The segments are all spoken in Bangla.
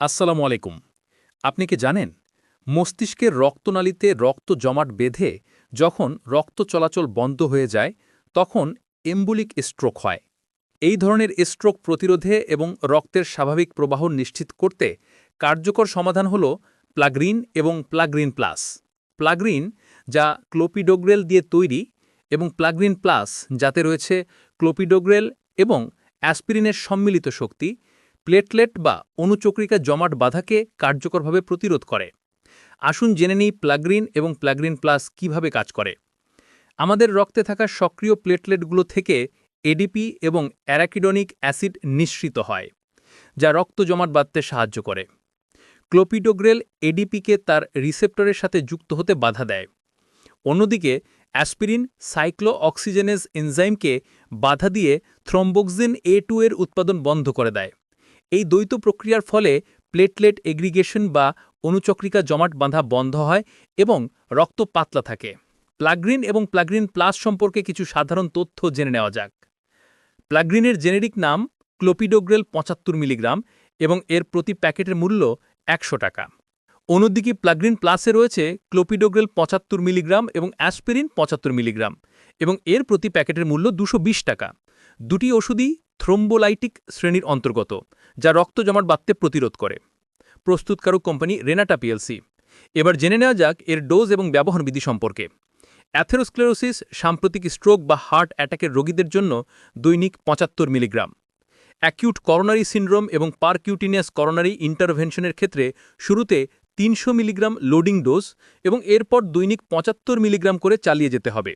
আসসালামু আলাইকুম। আপনি কি জানেন, মস্তিষ্কের রক্তনালীতে রক্ত জমাট বেঁধে যখন রক্ত চলাচল বন্ধ হয়ে যায়, তখন এম্বুলিক স্ট্রোক হয়। এই ধরনের স্ট্রোক প্রতিরোধে এবং রক্তের স্বাভাবিক প্রবাহ নিশ্চিত করতে কার্যকর সমাধান হল প্লাগ্রিন এবং প্লাগ্রিন প্লাস। প্লাগ্রিন, যা ক্লোপিডোগ্রেল দিয়ে তৈরি এবং প্লাগ্রিন প্লাস, যাতে রয়েছে ক্লোপিডোগ্রেল এবং অ্যাসপিরিনের সম্মিলিত শক্তি প্লেটলেট বা অণুচক্রিকা জমাট বাধাকে কার্যকরভাবে প্রতিরোধ করে। আসুন জেনে নিই প্লাগ্রিন এবং প্লাগ্রিন প্লাস কীভাবে কাজ করে। আমাদের রক্তে থাকা সক্রিয় প্লেটলেটগুলো থেকে এডিপি এবং অ্যারাকিডনিক অ্যাসিড নিঃসৃত হয়, যা রক্ত জমাট বাঁধতে সাহায্য করে। ক্লোপিডোগ্রেল এডিপিকে তার রিসেপ্টরের সাথে যুক্ত হতে বাধা দেয়। অন্যদিকে, অ্যাসপিরিন সাইক্লো অক্সিজেনেজ এনজাইমকে বাধা দিয়ে থ্রম্বোক্সিন এ এর উৎপাদন বন্ধ করে দেয়। এই দ্বৈত প্রক্রিয়ার ফলে প্লেটলেট এগ্রিগেশন বা অনুচক্রিকা জমাট বাঁধা বন্ধ হয় এবং রক্ত পাতলা থাকে। প্লাগ্রিন এবং প্লাগ্রিন প্লাস সম্পর্কে কিছু সাধারণ তথ্য জেনে নেওয়া যাক। প্লাগ্রিনের জেনেরিক নাম ক্লোপিডোগ্রেল পঁচাত্তর মিলিগ্রাম এবং এর প্রতি প্যাকেটের মূল্য একশো টাকা। অন্যদিকে প্লাগ্রিন প্লাসে রয়েছে ক্লোপিডোগ্রেল পঁচাত্তর মিলিগ্রাম এবং অ্যাসপিরিন পঁচাত্তর মিলিগ্রাম এবং এর প্রতি প্যাকেটের মূল্য দুশো টাকা। দুটি ওষুধই থ্রোম্বোলাইটিক শ্রেণির অন্তর্গত, যা রক্ত জমাট বাঁধতে প্রতিরোধ করে। প্রস্তুতকারক কোম্পানি রেনাটা পিএলসি। এবার জেনে নেওয়া যাক এর ডোজ এবং ব্যবহার বিধি সম্পর্কে। অ্যাথেরোস্ক্লেরোসিস সাম্প্রতিক স্ট্রোক বা হার্ট অ্যাটাকের রোগীদের জন্য দৈনিক পঁচাত্তর মিলিগ্রাম। অ্যাকিউট করোনারি সিন্ড্রোম এবং পারকিউটিনিয়াস করোনারি ইন্টারভেনশনের ক্ষেত্রে শুরুতে তিনশো মিলিগ্রাম লোডিং ডোজ এবং এরপর দৈনিক পঁচাত্তর মিলিগ্রাম করে চালিয়ে যেতে হবে।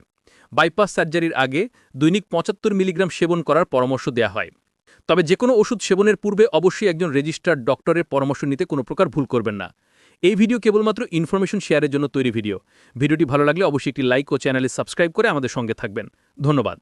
বাইপাস সার্জারির আগে দৈনিক পঁচাত্তর মিলিগ্রাম সেবন করার পরামর্শ দেওয়া হয়। তবে যে কোনো ওষুধ সেবনের পূর্বে অবশ্যই একজন রেজিস্টার্ড ডক্টরের পরামর্শ নিতে কোনো প্রকার ভুল করবেন না। এই ভিডিও কেবলমাত্র ইনফরমেশন শেয়ারের জন্য তৈরি ভিডিও। ভিডিওটি ভালো লাগলে অবশ্যই একটি লাইক ও চ্যানেলে সাবস্ক্রাইব করে আমাদের সঙ্গে থাকবেন। ধন্যবাদ।